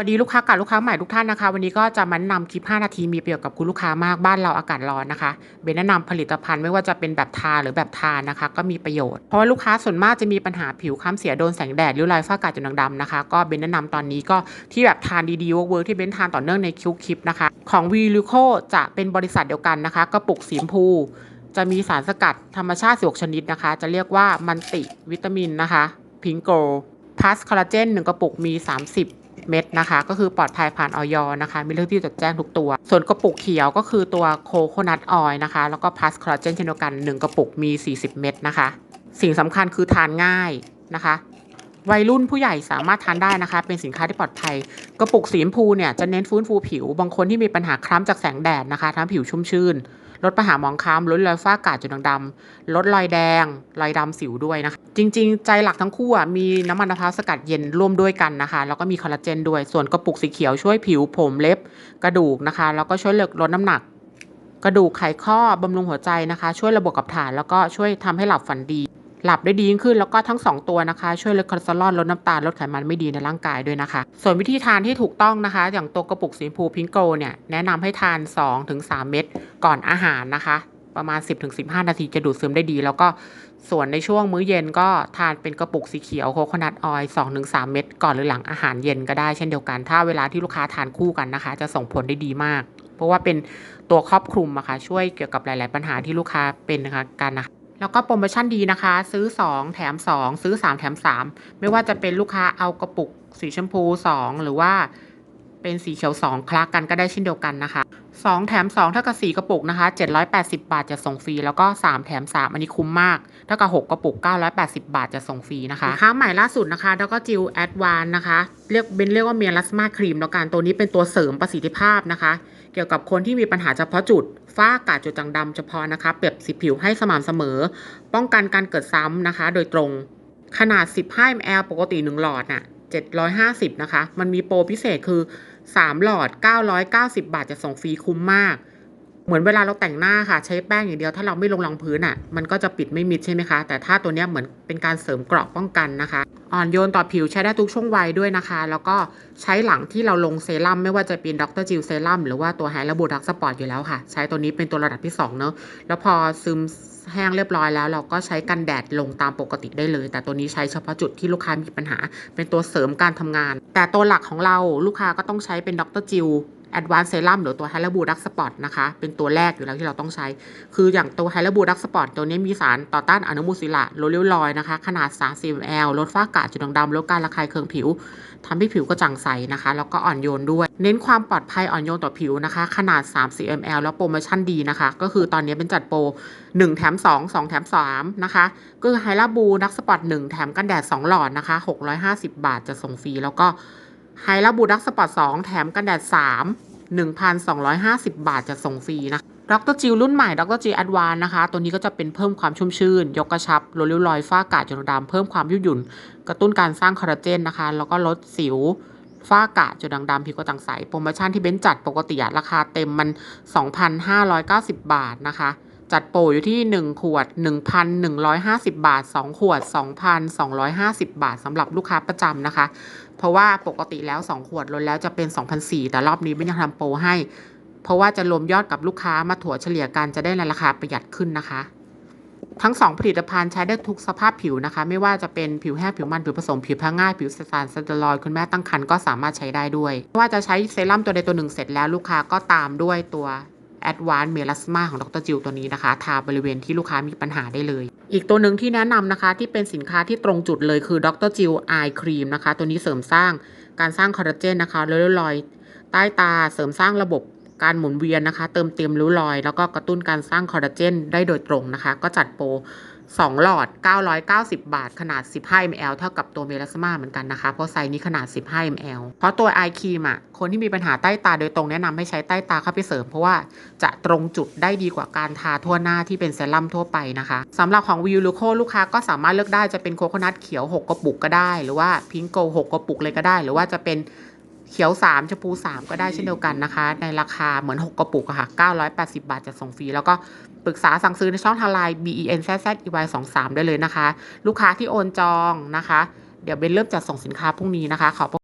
วัสดีลูกค้ากับลูกค้าใหม่ทุกท่านนะคะ วันนี้ก็จะมาแนะนำคลิป 5 นาทีมีประโยชน์กับคุณลูกค้ามากบ้านเราอากาศร้อนนะคะเบนแนะนำผลิตภัณฑ์ไม่ว่าจะเป็นแบบทาหรือแบบทานนะคะ ก็มีประโยชน์เพราะว่าลูกค้าส่วนมากจะมีปัญหาผิวค้ำเสียโดนแสงแดดริ้วรอยฝ้ากระจุดด่างดำนะคะก็เบนแนะนำตอนนี้ก็ที่แบบทานดีๆเวิร์กที่เบนทานต่อเนื่องในคิวคลิปนะคะ ของวีลูโคจะเป็นบริษัทเดียวกันนะคะกระปุกสีชมพูจะมีสารสกัดธรรมชาติ16ชนิดนะคะ จะเรียกว่ามันติวิตามินนะคะพิงโกพลัสคอลลาเจน1กระปุกมี 30 เม็ดนะคะ ก็คือปลอดภัยผ่านออยนะคะ มีเรื่องที่จดแจ้งทุกตัว ส่วนกระปุกเขียวก็คือตัวโคโคนัทออยนะคะ แล้วก็พลัสคอลลาเจนเช่นเดียวกัน 1 กระปุกมี 40 เม็ดนะคะ สิ่งสำคัญคือทานง่ายนะคะวัยรุ่นผู้ใหญ่สามารถทานได้นะคะ เป็นสินค้าที่ปลอดภัย กระปุกสีชมพูเนี่ยจะเน้นฟื้นฟูผิว บางคนที่มีปัญหาคล้ำจากแสงแดดนะคะทำผิวชุ่มชื่น ลดปัญหาหมองคล้ำลดรอยฝ้ากระจุดด่างดำลดรอยแดง รอยดำสิวด้วยนะคะ จริง ๆ ใจหลักทั้งคู่อะมีน้ำมันมะพร้าวสกัดเย็นร่วมด้วยกันนะคะ แล้วก็มีคอลลาเจนด้วย ส่วนกระปุกสีเขียวช่วยผิวผมเล็บกระดูกนะคะ แล้วก็ช่วยเลดน้ำหนัก กระดูกไขข้อบำรุงหัวใจนะคะ ช่วยระบบกับถ่านแล้วก็ช่วยทำให้หลับฝันดี หลับได้ดียิ่งขึ้นแล้วก็ทั้ง 2 ตัวนะคะ ช่วยลดคอเลสเตอรอลลดน้ำตาลลดไขมันไม่ดีในร่างกายด้วยนะคะ ส่วนวิธีทานที่ถูกต้องนะคะ อย่างตัวกระปุกสีชมพูพิงโกเนี่ยแนะนำให้ทาน 2-3 เม็ดก่อนอาหารนะคะ ประมาณ 10-15 นาทีจะดูดซึมได้ดี แล้วก็ส่วนในช่วงมื้อเย็นก็ทานเป็นกระปุกสีเขียวโคโคนัทออยล์2-3เม็ดก่อนหรือหลังอาหารเย็นก็ได้เช่นเดียวกัน ถ้าเวลาที่ลูกค้าทานคู่กันนะคะ จะส่งผลได้ดีมาก เพราะว่าเป็นตัวครอบคลุมอะค่ะช่วยเกี่ยวกับหลาย ๆ ปัญหาที่ลูกค้าเป็นนะคะกันนะคะ แล้วก็โปรโมชั่นดีนะคะ ซื้อ 2 แถม 2 ซื้อ 3 แถม 3 ไม่ว่าจะเป็นลูกค้าเอากระปุกสีชมพู 2 หรือว่า เป็นสีเขียว 2 คลากันก็ได้เช่นเดียวกันนะคะ 2 แถม 2 เท่ากับ 4 กระปุกนะคะ 780 บาทจะส่งฟรี แล้วก็ 3 แถม 3 อันนี้คุ้มมาก เท่ากับ 6 กระปุก 980 บาทจะส่งฟรีนะคะค้าใหม่ล่าสุดนะคะ แล้วก็จิวแอดวานนะคะ เรียกเป็นเรียกว่าเมียลัสมาครีมแล้วกัน ตัวนี้เป็นตัวเสริมประสิทธิภาพนะคะ เกี่ยวกับคนที่มีปัญหาเฉพาะจุด ฝ้ากระจุดด่างดำเฉพาะนะคะ เปรียบสีผิวให้สม่ำเสมอ ป้องกันการเกิดซ้ำนะคะ โดยตรง ขนาด 15 ml ปกติ 1 หลอดน่ะ 750 นะคะ มันมีโปรพิเศษคือ 3 หลอด 990 บาทจะส่งฟรีคุ้มมาก เหมือนเวลาเราแต่งหน้าค่ะใช้แป้งอย่างเดียวถ้าเราไม่ลงรองพื้นอะมันก็จะปิดไม่มิดใช่ไหมคะ แต่ถ้าตัวเนี้ยเหมือนเป็นการเสริมเกราะป้องกันนะคะ อ่อนโยนต่อผิวใช้ได้ทุกช่วงวัยด้วยนะคะ แล้วก็ใช้หลังที่เราลงเซรั่มไม่ว่าจะเป็นดรจิลเซรั่มหรือว่าตัวไฮระบูดักสปอร์ตอยู่แล้วค่ะ ใช้ตัวนี้เป็นตัวระดับที่2เนอะแล้วพอซึมแห้งเรียบร้อยแล้วเราก็ใช้กันแดดลงตามปกติได้เลย แต่ตัวนี้ใช้เฉพาะจุดที่ลูกค้ามีปัญหา เป็นตัวเสริมการทำงาน แต่ตัวหลักของเราลูกค้าก็ต้องใช้เป็นดรจิล Advanced Serum หรือตัว h a l a b u Dark Spot นะคะ เป็นตัวแรกอยู่แล้วที่เราต้องใช้ คืออย่างตัว h a l a b u Dark Spot ตัวนี้มีสารต่อต้านอนุมูลอิสระลดริ้วรอยนะคะ ขนาด 30 ml ลดฝ้ากระจุดด่างดำลดการระคายเคืองผิวทำให้ผิวกระจ่างใสนะคะ แล้วก็อ่อนโยนด้วย เน้นความปลอดภัยอ่อนโยนต่อผิวนะคะ ขนาด 30 ml แล้วโปรโมชั่นดีนะคะ ก็คือตอนนี้เป็นจัดโปร 1 แถม 2 2 แถม 3 นะคะ ก็คือไฮลาบูดักสปอต1แถมกันแดด 2 หลอดนะคะ 650 บาทจะส่งฟรีแล้วก็ ไฮลาบูดักสปอร์ต2แถมกันแดด 3 1,250 บาทจะส่งฟรีนะดรจิลรุ่นใหม่ดรจิลแอดวานนะคะ ตัวนี้ก็จะเป็นเพิ่มความชุ่มชื่น ยกกระชับลดริ้วรอยฝ้ากระจุดด่างดำเพิ่มความยืดหยุ่น กระตุ้นการสร้างคอลลาเจนนะคะ แล้วก็ลดสิวฝ้ากระจุดด่างดำผิวกระจ่างใส โปรโมชั่นที่เบ้นจัดปกติราคาเต็มมัน 2,590 บาทนะคะ จัดโปรอยู่ที่ 1 ขวด 1,150 บาท 2 ขวด 2,250 บาทสำหรับลูกค้าประจำนะคะ เพราะว่าปกติแล้ว 2 ขวดลดแล้วจะเป็น2,004แต่รอบนี้ไม่ยังทำโปรให้ เพราะว่าจะรวมยอดกับลูกค้ามาถั่วเฉลี่ยกันจะได้ในราคาประหยัดขึ้นนะคะ ทั้ง 2 ผลิตภัณฑ์ใช้ได้ทุกสภาพผิวนะคะ ไม่ว่าจะเป็นผิวแห้งผิวมันผิวผสมผิวแพ้ง่ายผิวสารสเตียรอยคุณแม่ตั้งครรภ์ก็สามารถใช้ได้ด้วยไม่ว่าจะใช้เซรั่มตัวใดตัวหนึ่งเสร็จแล้วลูกค้าก็ตามด้วยตัว Advanced Melasma ของดรจิวตัวนี้นะคะทาบริเวณที่ลูกค้ามีปัญหาได้เลย อีกตัวหนึ่งที่แนะนำนะคะที่เป็นสินค้าที่ตรงจุดเลยคือดรจิวไอครีมนะคะ ตัวนี้เสริมสร้างการสร้างคอลลาเจนนะคะลดริ้วรอย ใต้ตาเสริมสร้างระบบการหมุนเวียนนะคะ เติมเต็มริ้วรอย แล้วก็กระตุ้นการสร้างคอลลาเจนได้โดยตรงนะคะ ก็จัดโปร 2 หลอด 990 บาท ขนาด 15 ml เท่ากับตัวเมลาสมาเหมือนกันนะคะ เพราะไซส์นี้ขนาด 15 ml เพราะตัวไอครีมอะ คนที่มีปัญหาใต้ตาโดยตรงแนะนำให้ใช้ใต้ตาเข้าไปเสริม เพราะว่าจะตรงจุดได้ดีกว่าการทาทั่วหน้าที่เป็นเซรั่มทั่วไปนะคะสำหรับของวิวลูโคลูกค้าก็สามารถเลือกได้จะเป็นโคโคนัทเขียว 6 กระปุกก็ได้ หรือว่าพิงโก 6 กระปุกเลยก็ได้ หรือว่าจะเป็น เขียว 3ชมพู 3 ก็ได้เช่นเดียวกันนะคะ ในราคาเหมือน 6 กระปุกอะค่ะ 980 บาทจะส่งฟรี แล้วก็ปรึกษาสั่งซื้อในช่องทางไลน์ b e n z z e y 2 3ได้เลยนะคะ ลูกค้าที่โอนจองนะคะ เดี๋ยวเบนเริ่มจัดส่งสินค้าพรุ่งนี้นะคะขอบ